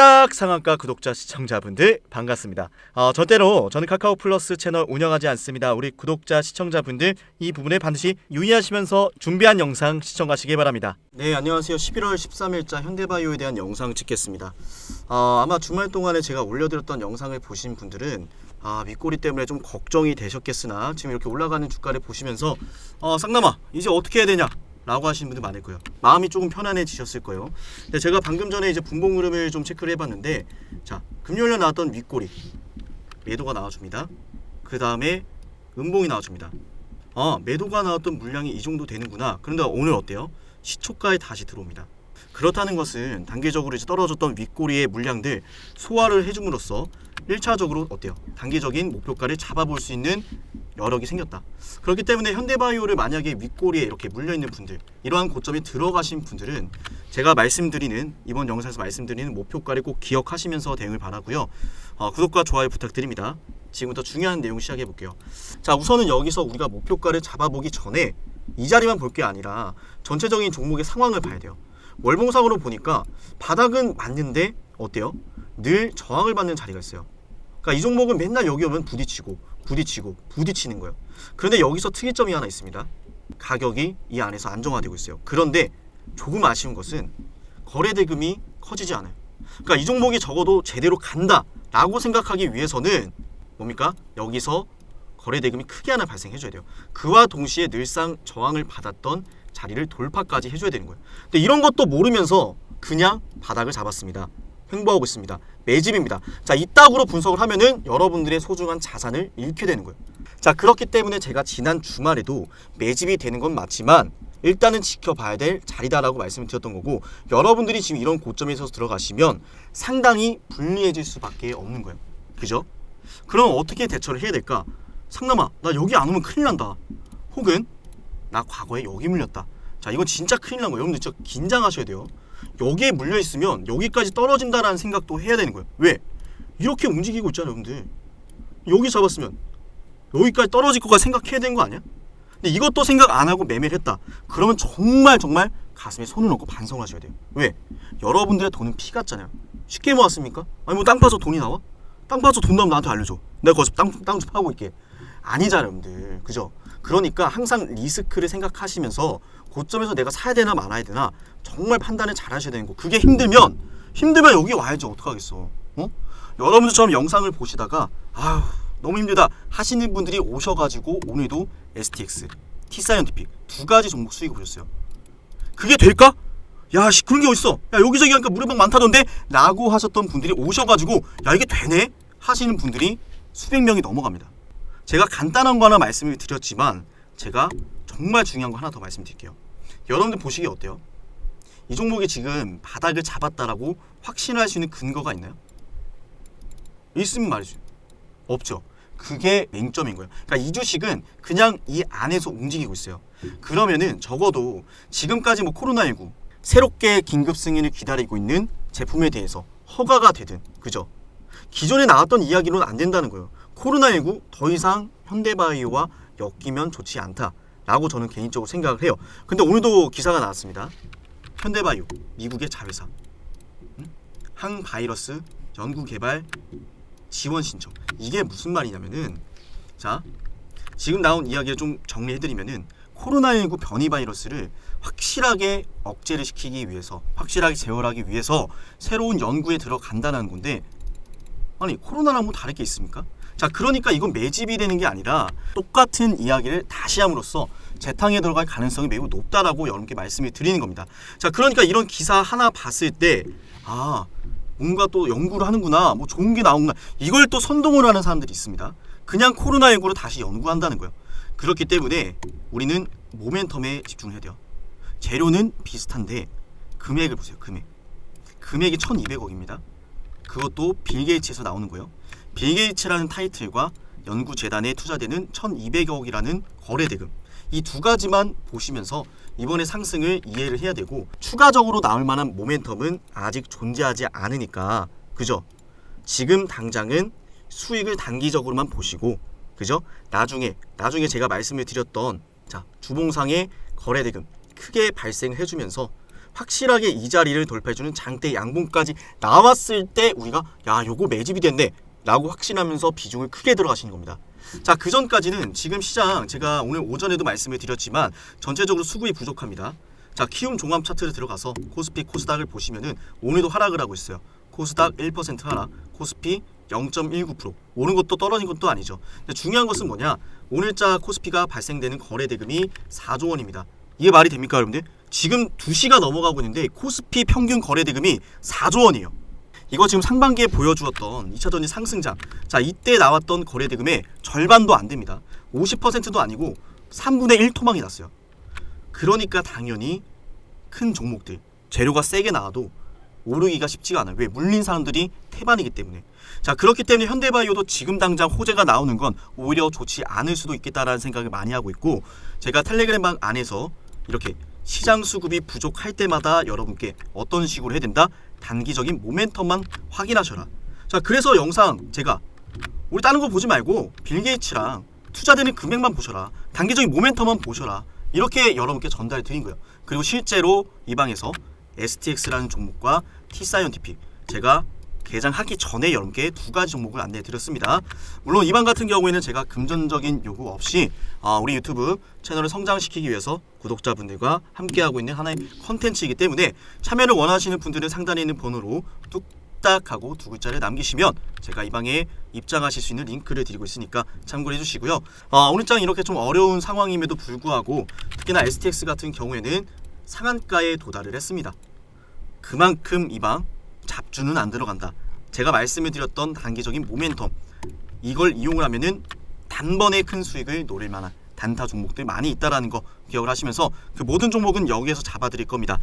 뚝딱 상한가 구독자 시청자분들 반갑습니다. 어, 저대로 저는 카카오 플러스 채널 운영하지 않습니다. 우리 구독자 시청자분들 이 부분에 반드시 유의하시면서 준비한 영상 시청하시기 바랍니다. 네 안녕하세요. 11월 13일자 현대바이오에 대한 영상 찍겠습니다. 어, 아마 주말 동안에 제가 올려드렸던 영상을 보신 분들은 아 윗꼬리 때문에 좀 걱정이 되셨겠으나 지금 이렇게 올라가는 주가를 보시면서 어 쌍남아 이제 어떻게 해야 되냐 라고 하시는 분들 많을 거예요. 마음이 조금 편안해지셨을 거예요. 근데 제가 방금 전에 이제 분봉 흐름을 좀 체크를 해봤는데 자 금요일에 나왔던 윗꼬리 매도가 나와줍니다. 그 다음에 음봉이 나와줍니다. 아 매도가 나왔던 물량이 이 정도 되는구나. 그런데 오늘 어때요? 시초가에 다시 들어옵니다 그렇다는 것은 단기적으로 이제 떨어졌던 윗꼬리의 물량들 소화를 해줌으로써 1차적으로 어때요? 단기적인 목표가를 잡아볼 수 있는 여력이 생겼다. 그렇기 때문에 현대바이오를 만약에 윗꼬리에 이렇게 물려있는 분들 이러한 고점에 들어가신 분들은 제가 말씀드리는 이번 영상에서 말씀드리는 목표가를 꼭 기억하시면서 대응을 바라고요. 어, 구독과 좋아요 부탁드립니다. 지금부터 중요한 내용 시작해 볼게요. 자 우선은 여기서 우리가 목표가를 잡아보기 전에 이 자리만 볼 게 아니라 전체적인 종목의 상황을 봐야 돼요. 월봉상으로 보니까 바닥은 맞는데 어때요? 늘 저항을 받는 자리가 있어요. 그러니까 이 종목은 맨날 여기 오면 부딪히고 부딪히고 부딪히는 거예요. 그런데 여기서 특이점이 하나 있습니다. 가격이 이 안에서 안정화되고 있어요. 그런데 조금 아쉬운 것은 거래 대금이 커지지 않아요. 그러니까 이 종목이 적어도 제대로 간다라고 생각하기 위해서는 뭡니까? 여기서 거래 대금이 크게 하나 발생해 줘야 돼요. 그와 동시에 늘상 저항을 받았던 자리를 돌파까지 해줘야 되는 거예요. 근데 이런 것도 모르면서 그냥 바닥을 잡았습니다. 횡보하고 있습니다. 매집입니다. 자, 이따구로 분석을 하면은 여러분들의 소중한 자산을 잃게 되는 거예요. 자, 그렇기 때문에 제가 지난 주말에도 매집이 되는 건 맞지만 일단은 지켜봐야 될 자리다라고 말씀을 드렸던 거고 여러분들이 지금 이런 고점에서 들어가시면 상당히 불리해질 수밖에 없는 거예요. 그죠? 그럼 어떻게 대처를 해야 될까? 상남아, 나 여기 안 오면 큰일 난다. 혹은 나 과거에 여기 물렸다. 자, 이건 진짜 큰일 난 거예요. 여러분들 진짜 긴장하셔야 돼요. 여기에 물려 있으면 여기까지 떨어진다라는 생각도 해야 되는 거예요. 왜? 이렇게 움직이고 있잖아요, 여러분들. 여기 잡았으면 여기까지 떨어질 거가 생각해야 되는 거 아니야? 근데 이것도 생각 안 하고 매매를 했다. 그러면 정말 정말 가슴에 손을 얹고 반성을 하셔야 돼요. 왜? 여러분들의 돈은 피 같잖아요. 쉽게 모았습니까? 아니 뭐 땅 파서 돈이 나와? 땅 파서 돈 나오면 나한테 알려줘. 내가 거기서 땅, 땅좀 파고 있게. 아니잖아요, 여러분들. 그죠? 그러니까 항상 리스크를 생각하시면서 고점에서 내가 사야 되나 말아야 되나 정말 판단을 잘 하셔야 되는 거. 그게 힘들면 힘들면 여기 와야지 어떡하겠어. 어? 여러분들처럼 영상을 보시다가 아휴 너무 힘들다 하시는 분들이 오셔가지고 오늘도 STX, T사이언티픽 두 가지 종목 수익을 보셨어요. 그게 될까? 야, 씨, 그런 게 어딨어? 야, 여기저기 하니까 무료방 많다던데? 라고 하셨던 분들이 오셔가지고, 야, 이게 되네? 하시는 분들이 수백 명이 넘어갑니다. 제가 간단한 거 하나 말씀을 드렸지만, 제가 정말 중요한 거 하나 더 말씀드릴게요. 여러분들 보시기에 어때요? 이 종목이 지금 바닥을 잡았다라고 확신할 수 있는 근거가 있나요? 있으면 말이죠. 없죠. 그게 맹점인 거예요. 그러니까 이 주식은 그냥 이 안에서 움직이고 있어요. 그러면은 적어도 지금까지 뭐 코로나19 새롭게 긴급 승인을 기다리고 있는 제품에 대해서 허가가 되든 그죠? 기존에 나왔던 이야기로는 안 된다는 거예요. 코로나19 더 이상 현대바이오와 엮이면 좋지 않다라고 저는 개인적으로 생각을 해요. 근데 오늘도 기사가 나왔습니다. 현대바이오 미국의 자회사 응? 항바이러스 연구 개발 지원 신청 이게 무슨 말이냐면은 자 지금 나온 이야기를 좀 정리해드리면은 코로나19 변이 바이러스를 확실하게 억제를 시키기 위해서 확실하게 제어하기 위해서 새로운 연구에 들어간다는 건데 아니 코로나랑 뭐 다를 게 있습니까? 자 그러니까 이건 매집이 되는 게 아니라 똑같은 이야기를 다시 함으로써 재탕에 들어갈 가능성이 매우 높다라고 여러분께 말씀을 드리는 겁니다. 자 그러니까 이런 기사 하나 봤을 때 아 뭔가 또 연구를 하는구나 뭐 좋은 게 나오구나 이걸 또 선동을 하는 사람들이 있습니다. 그냥 코로나19로 다시 연구한다는 거예요. 그렇기 때문에 우리는 모멘텀에 집중해야 돼요. 재료는 비슷한데 금액을 보세요. 금액. 금액이 1,200억입니다. 그것도 빌 게이츠에서 나오는 거예요. 빌 게이츠라는 타이틀과 연구 재단에 투자되는 1,200억이라는 거래 대금. 이 두 가지만 보시면서 이번에 상승을 이해를 해야 되고 추가적으로 나올 만한 모멘텀은 아직 존재하지 않으니까 그죠? 지금 당장은 수익을 단기적으로만 보시고 그죠? 나중에 나중에 제가 말씀을 드렸던 자 주봉상의 거래 대금 크게 발생해 주면서 확실하게 이 자리를 돌파해주는 장대 양봉까지 나왔을 때 우리가 야 요거 매집이 됐네 라고 확신하면서 비중을 크게 들어가시는 겁니다. 자, 그 전까지는 지금 시장 제가 오늘 오전에도 말씀을 드렸지만 전체적으로 수급이 부족합니다. 자, 키움 종합 차트를 들어가서 코스피 코스닥을 보시면은 오늘도 하락을 하고 있어요. 코스닥 1% 하락, 코스피 0.19% 오른 것도 떨어진 것도 아니죠. 근데 중요한 것은 뭐냐? 오늘자 코스피가 발생되는 거래 대금이 4조 원입니다. 이게 말이 됩니까, 여러분들? 지금 2시가 넘어가고 있는데 코스피 평균 거래 대금이 4조 원이에요. 이거 지금 상반기에 보여주었던 2차 전지 상승장. 자, 이때 나왔던 거래 대금의 절반도 안 됩니다. 50%도 아니고 3분의 1 토막이 났어요. 그러니까 당연히 큰 종목들 재료가 세게 나와도 오르기가 쉽지가 않아요. 왜 물린 사람들이 태반이기 때문에. 자 그렇기 때문에 현대바이오도 지금 당장 호재가 나오는 건 오히려 좋지 않을 수도 있겠다라는 생각을 많이 하고 있고 제가 텔레그램방 안에서 이렇게 시장 수급이 부족할 때마다 여러분께 어떤 식으로 해야 된다 단기적인 모멘텀만 확인하셔라. 자 그래서 영상 제가 우리 다른 거 보지 말고 빌 게이츠랑 투자되는 금액만 보셔라. 단기적인 모멘텀만 보셔라. 이렇게 여러분께 전달 드린 거예요. 그리고 실제로 이 방에서 STX라는 종목과 T사이언티픽 제가 개장하기 전에 여러분께 두 가지 종목을 안내해 드렸습니다. 물론 이방 같은 경우에는 제가 금전적인 요구 없이 아, 우리 유튜브 채널을 성장시키기 위해서 구독자분들과 함께하고 있는 하나의 컨텐츠이기 때문에 참여를 원하시는 분들은 상단에 있는 번호로 뚝 딱 하고 두 글자를 남기시면 제가 이 방에 입장하실 수 있는 링크를 드리고 있으니까 참고해 주시고요. 아, 오늘 장 이렇게 좀 어려운 상황임에도 불구하고 특히나 STX 같은 경우에는 상한가에 도달을 했습니다. 그만큼 이방 잡주는 안 들어간다. 제가 말씀을 드렸던 단기적인 모멘텀 이걸 이용을 하면은 단번에 큰 수익을 노릴 만한 단타 종목들 많이 있다라는 거 기억을 하시면서 그 모든 종목은 여기에서 잡아드릴 겁니다.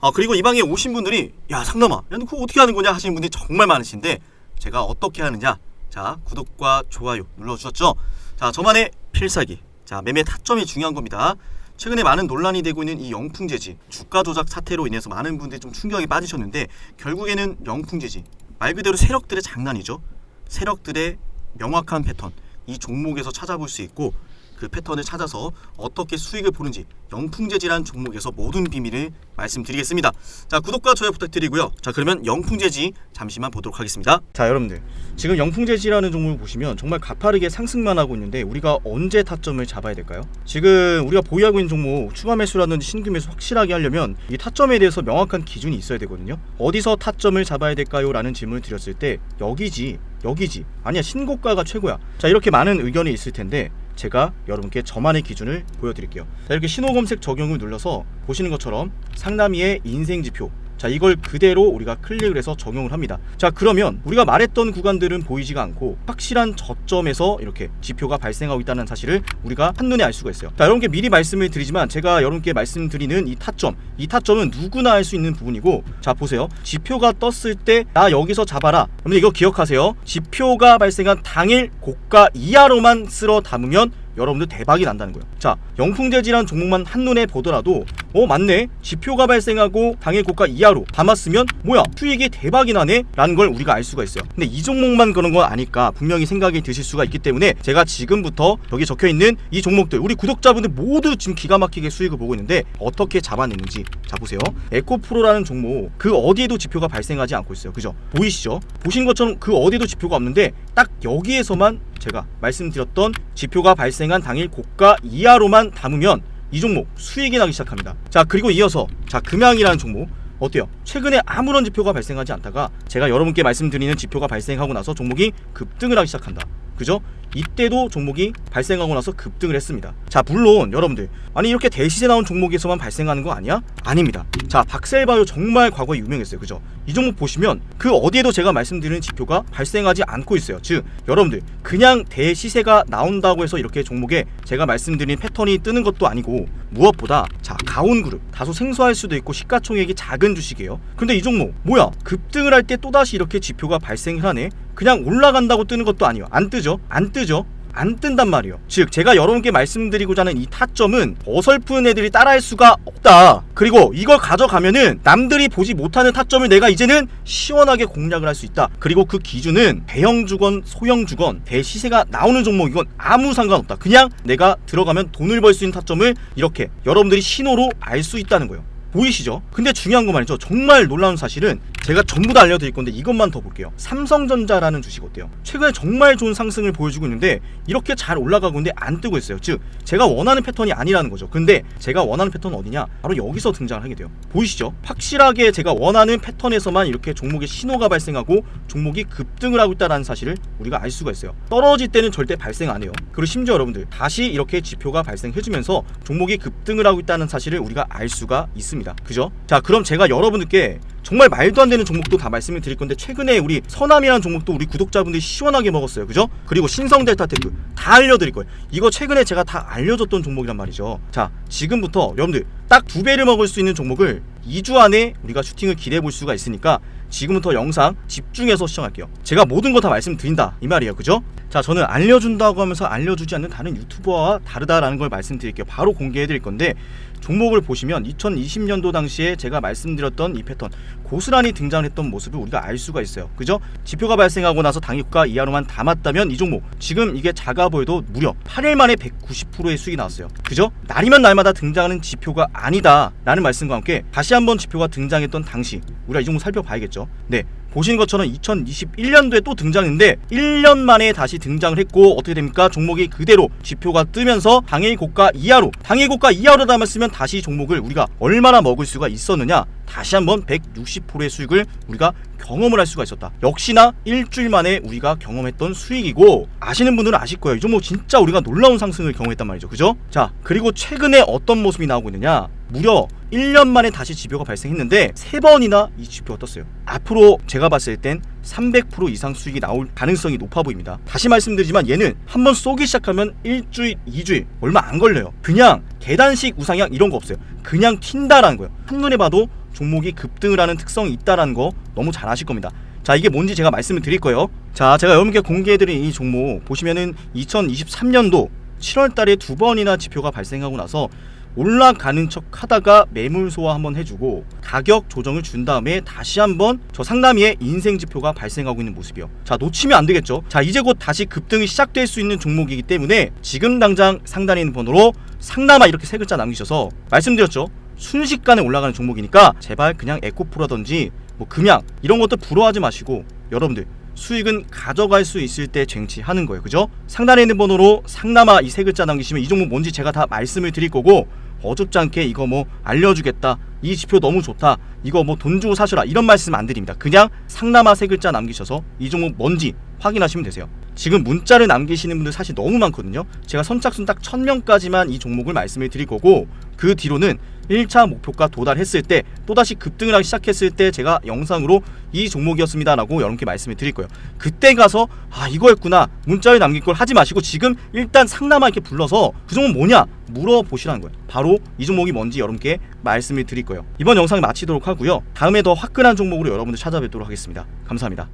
아 그리고 이 방에 오신 분들이 야 상남아, 야너 그거 어떻게 하는 거냐 하시는 분들이 정말 많으신데 제가 어떻게 하느냐 자 구독과 좋아요 눌러주셨죠? 자 저만의 필살기 자 매매 타점이 중요한 겁니다. 최근에 많은 논란이 되고 있는 이 영풍재지 주가 조작 사태로 인해서 많은 분들이 좀 충격에 빠지셨는데 결국에는 영풍재지 말 그대로 세력들의 장난이죠. 세력들의 명확한 패턴 이 종목에서 찾아볼 수 있고 그 패턴을 찾아서 어떻게 수익을 보는지 영풍재지라는 종목에서 모든 비밀을 말씀드리겠습니다. 자 구독과 좋아요 부탁드리고요. 자 그러면 영풍재지 잠시만 보도록 하겠습니다. 자 여러분들 지금 영풍재지라는 종목을 보시면 정말 가파르게 상승만 하고 있는데 우리가 언제 타점을 잡아야 될까요? 지금 우리가 보유하고 있는 종목 추가 매수라든지 신규 매수 확실하게 하려면 이 타점에 대해서 명확한 기준이 있어야 되거든요. 어디서 타점을 잡아야 될까요? 라는 질문을 드렸을 때 여기지 여기지 아니야 신고가가 최고야. 자 이렇게 많은 의견이 있을 텐데 제가 여러분께 저만의 기준을 보여드릴게요. 자, 이렇게 신호 검색 적용을 눌러서 보시는 것처럼 상남이의 인생 지표. 자, 이걸 그대로 우리가 클릭을 해서 적용을 합니다. 자, 그러면 우리가 말했던 구간들은 보이지가 않고 확실한 저점에서 이렇게 지표가 발생하고 있다는 사실을 우리가 한눈에 알 수가 있어요. 자, 여러분께 미리 말씀을 드리지만 제가 여러분께 말씀드리는 이 타점, 이 타점은 누구나 알 수 있는 부분이고 자, 보세요. 지표가 떴을 때 나 여기서 잡아라. 여러분 이거 기억하세요. 지표가 발생한 당일 고가 이하로만 쓸어 담으면 여러분들 대박이 난다는 거예요. 자, 영풍재지란 종목만 한눈에 보더라도 어 맞네. 지표가 발생하고 당일 고가 이하로 담았으면 뭐야 수익이 대박이 나네 라는 걸 우리가 알 수가 있어요. 근데 이 종목만 그런 건 아니까 분명히 생각이 드실 수가 있기 때문에 제가 지금부터 여기 적혀 있는 이 종목들 우리 구독자분들 모두 지금 기가 막히게 수익을 보고 있는데 어떻게 잡아내는지 자 보세요. 에코프로라는 종목 그 어디에도 지표가 발생하지 않고 있어요. 그죠? 보이시죠? 보신 것처럼 그 어디에도 지표가 없는데 딱 여기에서만 제가 말씀드렸던 지표가 발생한 당일 고가 이하로만 담으면 이 종목 수익이 나기 시작합니다. 자 그리고 이어서 자 금양이라는 종목 어때요? 최근에 아무런 지표가 발생하지 않다가 제가 여러분께 말씀드리는 지표가 발생하고 나서 종목이 급등을 하기 시작한다. 그죠? 이때도 종목이 발생하고 나서 급등을 했습니다. 자, 물론 여러분들 아니 이렇게 대시세 나온 종목에서만 발생하는 거 아니야? 아닙니다. 자, 박셀바이오 정말 과거에 유명했어요. 그죠? 이 종목 보시면 그 어디에도 제가 말씀드리는 지표가 발생하지 않고 있어요. 즉, 여러분들 그냥 대시세가 나온다고 해서 이렇게 종목에 제가 말씀드린 패턴이 뜨는 것도 아니고 무엇보다 자, 가온그룹 다소 생소할 수도 있고 시가총액이 작은 주식이에요. 근데 이 종목 뭐야? 급등을 할 때 또다시 이렇게 지표가 발생을 하네. 그냥 올라간다고 뜨는 것도 아니에요. 안 뜨죠? 안 뜨죠? 안 뜬단 말이에요. 즉 제가 여러분께 말씀드리고자 하는 이 타점은 어설픈 애들이 따라할 수가 없다. 그리고 이걸 가져가면은 남들이 보지 못하는 타점을 내가 이제는 시원하게 공략을 할 수 있다. 그리고 그 기준은 대형 주건, 소형 주건, 대시세가 나오는 종목 이건 아무 상관없다. 그냥 내가 들어가면 돈을 벌 수 있는 타점을 이렇게 여러분들이 신호로 알 수 있다는 거예요. 보이시죠? 근데 중요한 거 말이죠. 정말 놀라운 사실은 제가 전부 다 알려드릴 건데 이것만 더 볼게요. 삼성전자라는 주식 어때요? 최근에 정말 좋은 상승을 보여주고 있는데 이렇게 잘 올라가고 있는데 안 뜨고 있어요. 즉 제가 원하는 패턴이 아니라는 거죠. 근데 제가 원하는 패턴은 어디냐? 바로 여기서 등장을 하게 돼요. 보이시죠? 확실하게 제가 원하는 패턴에서만 이렇게 종목의 신호가 발생하고 종목이 급등을 하고 있다는 사실을 우리가 알 수가 있어요. 떨어질 때는 절대 발생 안 해요. 그리고 심지어 여러분들 다시 이렇게 지표가 발생해주면서 종목이 급등을 하고 있다는 사실을 우리가 알 수가 있습니다. 그죠? 자, 그럼 제가 여러분들께 정말 말도 안 되는 종목도 다 말씀을 드릴 건데 최근에 우리 서남이라는 종목도 우리 구독자분들이 시원하게 먹었어요. 그죠? 그리고 신성 델타 테크 다 알려드릴 거예요. 이거 최근에 제가 다 알려줬던 종목이란 말이죠. 자, 지금부터 여러분들 딱 두 배를 먹을 수 있는 종목을 2주 안에 우리가 슈팅을 기대해 볼 수가 있으니까 지금부터 영상 집중해서 시청할게요. 제가 모든 거 다 말씀드린다 이 말이에요. 그죠? 자, 저는 알려준다고 하면서 알려주지 않는 다른 유튜버와 다르다라는 걸 말씀드릴게요. 바로 공개해 드릴 건데 종목을 보시면 2020년도 당시에 제가 말씀드렸던 이 패턴 고스란히 등장했던 모습을 우리가 알 수가 있어요. 그죠? 지표가 발생하고 나서 당일가 이하로만 담았다면 이 종목 지금 이게 작아 보여도 무려 8일 만에 190%의 수익이 나왔어요. 그죠? 날이면 날마다 등장하는 지표가 아니다라는 말씀과 함께 다시 한번 지표가 등장했던 당시 우리가 이 종목 살펴봐야겠죠. 네. 보시는 것처럼 2021년도에 또 등장했는데 1년 만에 다시 등장을 했고 어떻게 됩니까? 종목이 그대로 지표가 뜨면서 당일 고가 이하로 당일 고가 이하로 담았으면 다시 종목을 우리가 얼마나 먹을 수가 있었느냐? 다시 한번 160%의 수익을 우리가 경험을 할 수가 있었다. 역시나 일주일 만에 우리가 경험했던 수익이고 아시는 분들은 아실 거예요. 이 종목 진짜 우리가 놀라운 상승을 경험했단 말이죠. 그죠? 자, 그리고 최근에 어떤 모습이 나오고 있느냐? 무려 1년 만에 다시 지표가 발생했는데 세 번이나 이 지표가 떴어요. 앞으로 제가 봤을 땐 300% 이상 수익이 나올 가능성이 높아 보입니다. 다시 말씀드리지만 얘는 한번 쏘기 시작하면 일주일, 이주일 얼마 안 걸려요. 그냥 계단식 우상향 이런 거 없어요. 그냥 튄다라는 거예요. 한눈에 봐도 종목이 급등을 하는 특성이 있다라는 거 너무 잘 아실 겁니다. 자 이게 뭔지 제가 말씀을 드릴 거예요. 자 제가 여러분께 공개해드린 이 종목 보시면은 2023년도 7월 달에 두 번이나 지표가 발생하고 나서 올라가는 척 하다가 매물 소화 한번 해주고 가격 조정을 준 다음에 다시 한번 저 상담위의 인생 지표가 발생하고 있는 모습이요. 자 놓치면 안 되겠죠. 자 이제 곧 다시 급등이 시작될 수 있는 종목이기 때문에 지금 당장 상단에 있는 번호로 상담아 이렇게 세 글자 남기셔서 말씀드렸죠. 순식간에 올라가는 종목이니까 제발 그냥 에코프라든지 뭐 금양 이런 것도 부러워하지 마시고 여러분들 수익은 가져갈 수 있을 때 쟁취하는 거예요. 그죠? 상단에 있는 번호로 상남아 이 세 글자 남기시면 이 종목 뭔지 제가 다 말씀을 드릴 거고 어줍지 않게 이거 뭐 알려주겠다. 이 지표 너무 좋다. 이거 뭐 돈 주고 사셔라. 이런 말씀 안 드립니다. 그냥 상남아 세 글자 남기셔서 이 종목 뭔지 확인하시면 되세요. 지금 문자를 남기시는 분들 사실 너무 많거든요. 제가 선착순 딱 1000명까지만 이 종목을 말씀을 드릴 거고 그 뒤로는 1차 목표가 도달했을 때 또다시 급등을 하기 시작했을 때 제가 영상으로 이 종목이었습니다 라고 여러분께 말씀을 드릴 거예요. 그때 가서 아 이거였구나 문자를 남길 걸 하지 마시고 지금 일단 상남아 이렇게 불러서 그 종목 뭐냐 물어보시라는 거예요. 바로 이 종목이 뭔지 여러분께 말씀을 드릴 거예요. 이번 영상 마치도록 하고요. 다음에 더 화끈한 종목으로 여러분들 찾아뵙도록 하겠습니다. 감사합니다.